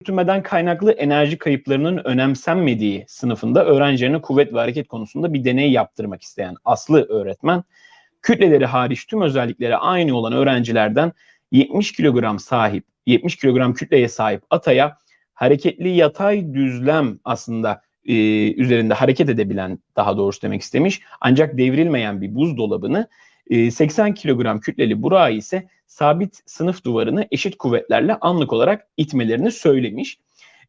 sürtünmeden kaynaklı enerji kayıplarının önemsenmediği sınıfında öğrencilerine kuvvet ve hareket konusunda bir deney yaptırmak isteyen Aslı öğretmen, kütleleri hariç tüm özellikleri aynı olan öğrencilerden 70 kilogram sahip, 70 kilogram kütleye sahip ataya hareketli yatay düzlem aslında e, üzerinde hareket edebilen daha doğrusu demek istemiş. Ancak devrilmeyen bir buzdolabını 80 kilogram kütleli Burak'ı ise sabit sınıf duvarını eşit kuvvetlerle anlık olarak itmelerini söylemiş.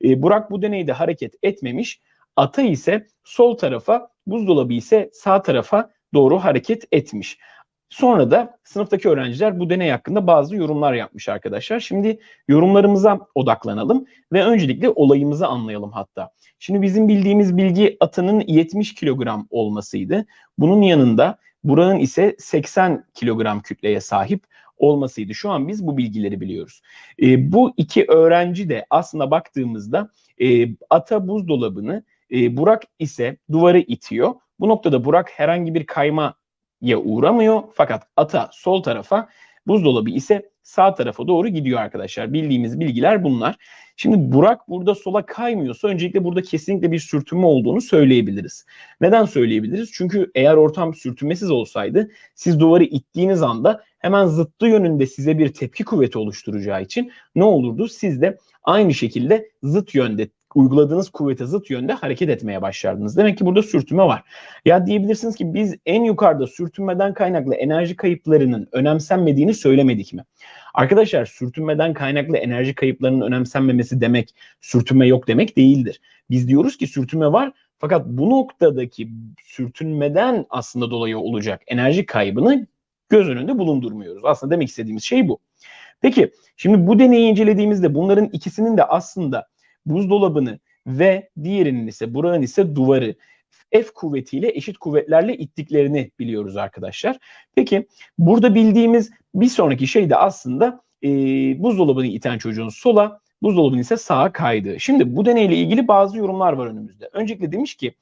E, Burak bu deneyde hareket etmemiş. Ata ise sol tarafa, buzdolabı ise sağ tarafa doğru hareket etmiş. Sonra da sınıftaki öğrenciler bu deney hakkında bazı yorumlar yapmış arkadaşlar. Şimdi yorumlarımıza odaklanalım ve öncelikle olayımızı anlayalım hatta. Şimdi bizim bildiğimiz bilgi atının 70 kilogram olmasıydı. Bunun yanında Burak'ın ise 80 kilogram kütleye sahip olmasıydı. Şu an biz bu bilgileri biliyoruz. E, bu iki öğrenci de aslında baktığımızda e, ata buzdolabını, e, Burak ise duvarı itiyor. Bu noktada Burak herhangi bir kaymaya uğramıyor fakat ata sol tarafa, buzdolabı ise sağ tarafa doğru gidiyor arkadaşlar. Bildiğimiz bilgiler bunlar. Şimdi Burak burada sola kaymıyorsa öncelikle burada kesinlikle bir sürtünme olduğunu söyleyebiliriz. Neden söyleyebiliriz? Çünkü eğer ortam sürtünmesiz olsaydı siz duvarı ittiğiniz anda hemen zıttı yönünde size bir tepki kuvveti oluşturacağı için ne olurdu? Siz de aynı şekilde zıt yönde uyguladığınız kuvvete zıt yönde hareket etmeye başlardınız. Demek ki burada sürtünme var. Ya diyebilirsiniz ki biz en yukarıda sürtünmeden kaynaklı enerji kayıplarının önemsenmediğini söylemedik mi? Arkadaşlar sürtünmeden kaynaklı enerji kayıplarının önemsenmemesi demek sürtünme yok demek değildir. Biz diyoruz ki sürtünme var fakat bu noktadaki sürtünmeden aslında dolayı olacak enerji kaybını göz önünde bulundurmuyoruz. Aslında demek istediğimiz şey bu. Peki şimdi bu deneyi incelediğimizde bunların ikisinin de aslında buzdolabını ve diğerinin ise Burak'ın ise duvarı F kuvvetiyle eşit kuvvetlerle ittiklerini biliyoruz arkadaşlar. Peki burada bildiğimiz bir sonraki şey de aslında e, buzdolabını iten çocuğun sola, buzdolabının ise sağa kaydığı. Şimdi bu deneyle ilgili bazı yorumlar var önümüzde. Öncelikle demiş ki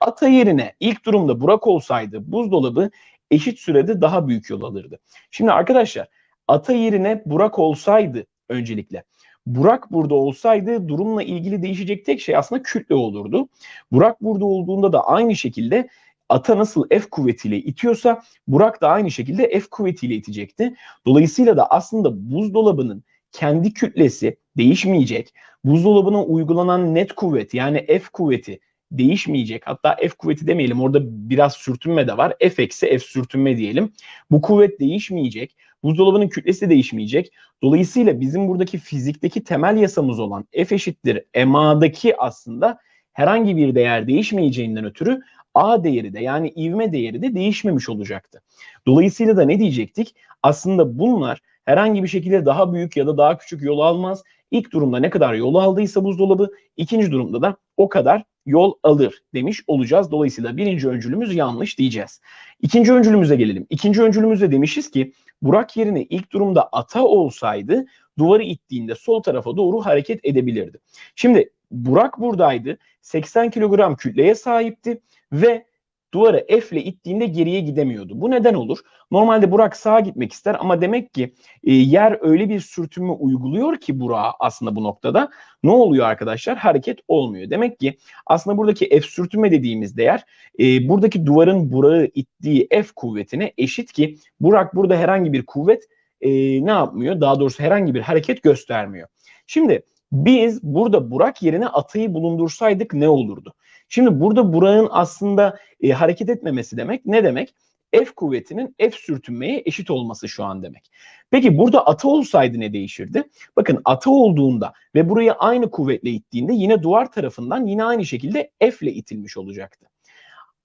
ata yerine ilk durumda Burak olsaydı buzdolabı eşit sürede daha büyük yol alırdı. Şimdi arkadaşlar ata yerine Burak olsaydı öncelikle Burak burada olsaydı durumla ilgili değişecek tek şey aslında kütle olurdu. Burak burada olduğunda da aynı şekilde ata nasıl F kuvvetiyle itiyorsa Burak da aynı şekilde F kuvvetiyle itecekti. Dolayısıyla da aslında buzdolabının kendi kütlesi değişmeyecek. Buzdolabına uygulanan net kuvvet yani F kuvveti değişmeyecek. Hatta F kuvveti demeyelim orada biraz sürtünme de var. F eksi F sürtünme diyelim. Bu kuvvet değişmeyecek. Buzdolabının kütlesi de değişmeyecek. Dolayısıyla bizim buradaki fizikteki temel yasamız olan F eşittir MA'daki aslında herhangi bir değer değişmeyeceğinden ötürü A değeri de yani ivme değeri de değişmemiş olacaktı. Dolayısıyla da ne diyecektik? Aslında bunlar herhangi bir şekilde daha büyük ya da daha küçük yol almaz. İlk durumda ne kadar yol aldıysa buzdolabı, ikinci durumda da o kadar yol alır demiş olacağız. Dolayısıyla birinci öncülümüz yanlış diyeceğiz. İkinci öncülümüze gelelim. İkinci öncülümüzde demişiz ki Burak yerine ilk durumda ata olsaydı duvarı ittiğinde sol tarafa doğru hareket edebilirdi. Şimdi Burak buradaydı. 80 kilogram kütleye sahipti ve duvarı F ile ittiğinde geriye gidemiyordu. Bu neden olur? Normalde Burak sağa gitmek ister ama demek ki e, yer öyle bir sürtünme uyguluyor ki Burak'a aslında bu noktada ne oluyor arkadaşlar? Hareket olmuyor. Demek ki aslında buradaki F sürtünme dediğimiz değer e, buradaki duvarın Burak'ı ittiği F kuvvetine eşit ki Burak burada herhangi bir kuvvet e, ne yapmıyor? Daha doğrusu herhangi bir hareket göstermiyor. Şimdi biz burada Burak yerine atayı bulundursaydık ne olurdu? Şimdi burada Burak'ın aslında e, hareket etmemesi demek ne demek? F kuvvetinin F sürtünmeye eşit olması şu an demek. Peki burada ata olsaydı ne değişirdi? Bakın ata olduğunda ve burayı aynı kuvvetle ittiğinde yine duvar tarafından yine aynı şekilde F ile itilmiş olacaktı.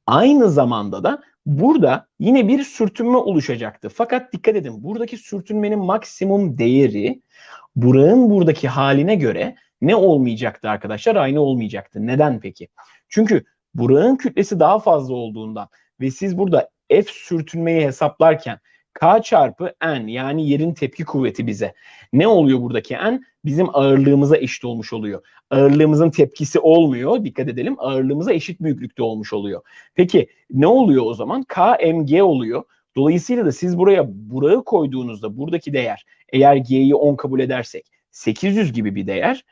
Aynı zamanda da burada yine bir sürtünme oluşacaktı. Fakat dikkat edin buradaki sürtünmenin maksimum değeri Burak'ın buradaki haline göre ne olmayacaktı arkadaşlar? Aynı olmayacaktı. Neden peki? Çünkü Burak'ın kütlesi daha fazla olduğundan ve siz burada F sürtünmeyi hesaplarken K çarpı N yani yerin tepki kuvveti bize. Ne oluyor buradaki N? Bizim ağırlığımıza eşit olmuş oluyor. Ağırlığımızın tepkisi olmuyor. Dikkat edelim. Ağırlığımıza eşit büyüklükte olmuş oluyor. Peki ne oluyor o zaman? K mg oluyor. Dolayısıyla da siz buraya Burak'ı koyduğunuzda buradaki değer eğer G'yi 10 kabul edersek 800 gibi bir değer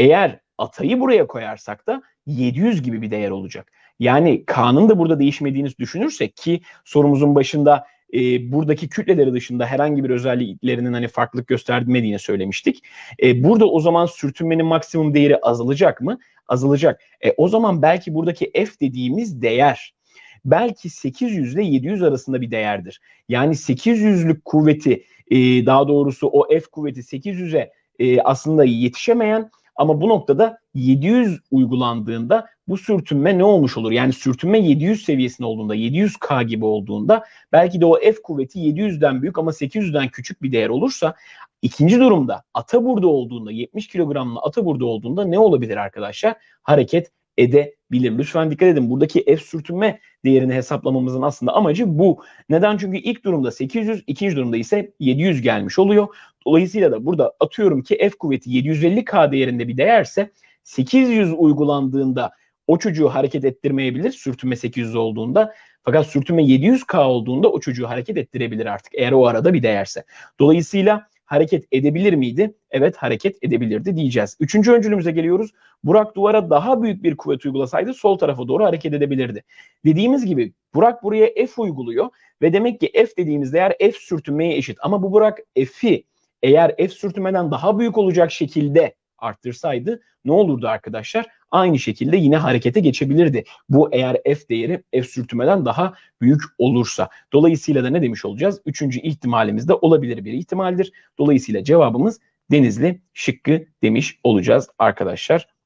Eğer atayı buraya koyarsak da 700 gibi bir değer olacak. Yani K'nın da burada değişmediğini düşünürsek ki sorumuzun başında e, buradaki kütleleri dışında herhangi bir özelliklerinin hani farklılık göstermediğini söylemiştik. E, burada o zaman sürtünmenin maksimum değeri azalacak mı? Azalacak. E, o zaman belki buradaki F dediğimiz değer belki 800 ile 700 arasında bir değerdir. Yani 800'lük kuvveti e, daha doğrusu o F kuvveti 800'e e, aslında yetişemeyen ama bu noktada 700 uygulandığında bu sürtünme ne olmuş olur? Yani sürtünme 700 seviyesinde olduğunda, 700K gibi olduğunda belki de o F kuvveti 700'den büyük ama 800'den küçük bir değer olursa ikinci durumda ata burada olduğunda 70 kilogramlı ata burada olduğunda ne olabilir arkadaşlar? Hareket edebilir. Lütfen dikkat edin. Buradaki F sürtünme değerini hesaplamamızın aslında amacı bu. Neden? Çünkü ilk durumda 800, ikinci durumda ise 700 gelmiş oluyor. Dolayısıyla da burada atıyorum ki F kuvveti 750K değerinde bir değerse 800 uygulandığında o çocuğu hareket ettirmeyebilir sürtünme 800 olduğunda. Fakat sürtünme 700K olduğunda o çocuğu hareket ettirebilir artık eğer o arada bir değerse. Dolayısıyla hareket edebilir miydi? Evet hareket edebilirdi diyeceğiz. Üçüncü öncülümüze geliyoruz. Burak duvara daha büyük bir kuvvet uygulasaydı sol tarafa doğru hareket edebilirdi. Dediğimiz gibi Burak buraya F uyguluyor ve demek ki F dediğimiz değer F sürtünmeye eşit. Ama bu Burak F'i eğer F sürtünmeden daha büyük olacak şekilde arttırsaydı ne olurdu arkadaşlar? Aynı şekilde yine harekete geçebilirdi. Bu eğer F değeri F sürtünmeden daha büyük olursa. Dolayısıyla da ne demiş olacağız? Üçüncü ihtimalimiz de olabilir bir ihtimaldir. Dolayısıyla cevabımız Denizli şıkkı demiş olacağız arkadaşlar.